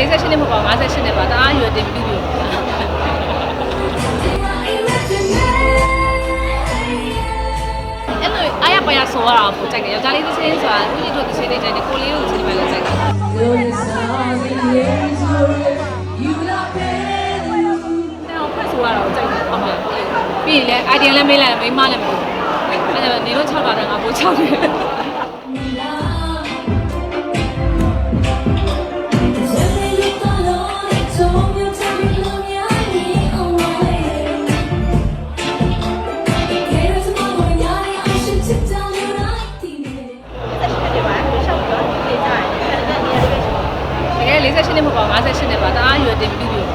နှစ်မဟုတ်ပါ58နှစ်ပါတအားရွယ်တင်ပြီးပြီအဲ့လိုအားရပါရဆိုရအောင်ပို့ကြိုက်တယ်ယောက်ျားလေးတစ်ချင်းဆိုတာဦးကြီးတို့တစ်ချင်းလေးကြိုက်တယ်ကိုလေးတို့တစ်ချင်းလေးပဲကြိုက်တယ်တော့ဖက်ဆိုရအောင်ကြိုက်တယ်ဟုတ်တယ်ပြီးရင်လည်း idea လည်းမေးလိုက်တယ်မိမလည်းမဟုတ်အဲ့ဒါနေလို့6တာငါပို့6တယ် တကယ်48နှစ်မဟုတ်ပါ58နှစ်ပါတအားရွယ်တင်ပြီးပြီအဲ့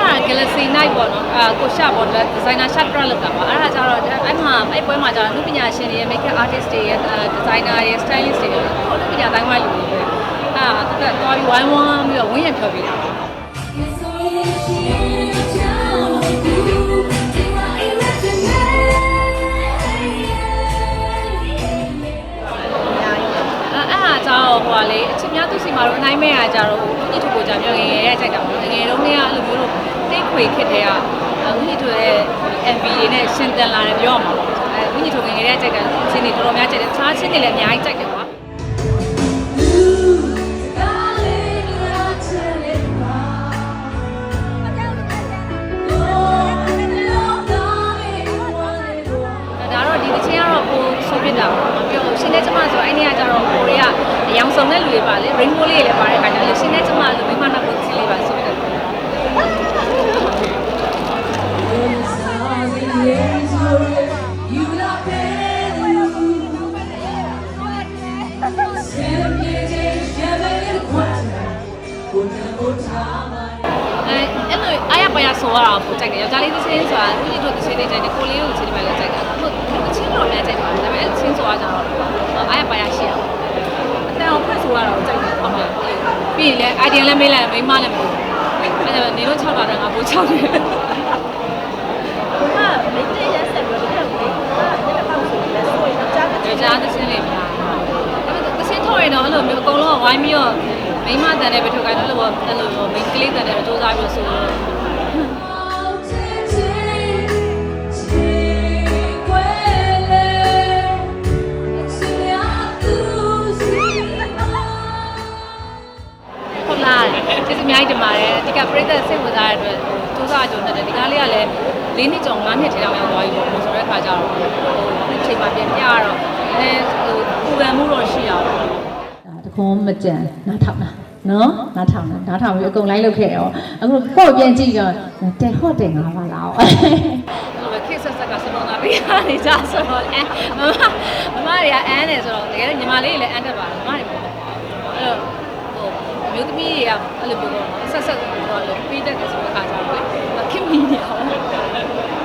ဒါ Galaxy Night ပေါ့နော်အာကိုရှာပေါ့ဒီဇိုင်နာ shot ပြလောက်တာပါအဲ့ဒါကြတော့အဲ့မှာအဲ့ပွဲမှာကျတော့လူပညာရှင်တွေရဲ့ makeup artist တွေရဲ့ဒီဇိုင်နာရဲ့ stylist တွေရဲ့ဟိုလူပညာတိုင်းဝိုင်းလူတွေပဲအာတက်သွားပြီး ဝိုင်းဝန်းပြီးတော့ဝင်းရံဖြော်ပြတာပါအဲ့အဲ့ဟာကြောင့်ဟိုကလေအချင်းများသူစီမှာတော့အနိုင်မဲ့အားကြတော့ဦးကြီးထူကိုကြမျိုးငယ်ငယ်ရဲ့ကြိုက်တာပေါ့ငယ်ငယ်တုန်းကအဲ့လိုမျိုးတိတ်ခွေခစ်တဲ့ကဦးကြီးထူရဲ့ MV လေးနဲ့ရှင်တန်လာတယ်ပြောရမှာပေါ့အဲဦးကြီးထူငယ်ငယ်ရဲ့ကြိုက်တာအချင်းတွေတော်တော်များကြိုက်တယ်တခြားချင်းတွေလည်းအများကြီးကြိုက်တယ်ကွာ တာပေါ့နော်ပြောရှင်တဲ့ကျမဆိုအဲ့ဒီကကျတော့ကိုရီးယားအယောင်ဆောင်တဲ့လူတွေပါလေ rainbow လေးတွေလည်းပါတဲ့ခါကျတော့ရှင်တဲ့ကျမလူမိမနာကိုချင်းလေးပါဆိုပြစ်တယ်အဲအဲ့လိုအားရပါရဆိုရအောင်ပို့ကြိုက်တယ်ယောက်ျားလေးတစ်ချင်းဆိုတာဦးကြီးတို့တစ်ချင်းလေးကြိုက်တယ်ကိုလေးတို့တစ်ချင်းလေးပဲကြိုက်တယ်ဟုတ်တစ်ချင်းတော့လည်းကြိုက်ပါတယ်ဒါပေမဲ့တစ်ချင်းဆိုတာကြတော့အားရပါရရှိအောင်အတန်အောင်ဖက်ဆိုရတော့ကြိုက်တယ်ဟုတ်တယ် ပြီးရင်လည်း idea လည်းမေးလိုက်တယ်မိမလည်းမဟုတ်အဲ့ဒါနေလို့6တာငါပို့6တယ်ယောက်ျားတစ်ချင်းလေးများတစ်ချင်းထော်ရင်တော့အဲ့လိုမျိုးအကုန်လုံးကဝိုင်းပြီးတော့မိမတန်တဲ့ပဲထုတ်ခိုင်းတော့အဲ့လိုအဲ့လိုမျိုးမိန်းကလေးတန်တဲ့ပဲစူးစမ်းပြီးဆိုတော့ ဟုတ်လားကျေးဇူးအများကြီးတင်ပါတယ်အဓိကပရိသတ်စိတ်ဝင်စားတဲ့အတွက်စူးစမ်းကြုံတယ်ဒီကားလေးကလည်း၄နှစ်ကျော်၅နှစ်ထဲတောင်ရောက်သွားပြီပေါ့ဆိုတဲ့အခါကျတော့ဟိုအချိန်မှပြန်ပြရတော့လည်းဟိုပူပန်မှုတော့ရှိရပါဘူးဒါတခွန်းမကြံနားထောင်တာနော်နားထောင်တာနားထောင်ပြီးအကုန်လိုက်လုပ်ခဲ့ရောအခုပေါ့ပြန်ကြည့်တော့တဲ့ဟော့တယ်ငါပါလားအဲ့လိုပဲခေတ်ဆက်ဆက်ကစလုံးသားပေးရနေကြဆိုတော့အဲမမမမတွေကအန်းနေဆိုတော့တကယ်လို့ညီမလေးတွေလည်းအန်းတတ်ပါတယ်မမတွေမဟုတ်ဘူးအဲ့တော့ဟို မျိုးသမီးတွေကအဲ့လိုပြောတော့ဆက်ဆက်တော့လို့ပေးတတ်တယ်ဆိုတဲ့အခါကျတော့လေခင်မီနေအောင်တိုက်ဆိုင်သွားတာလား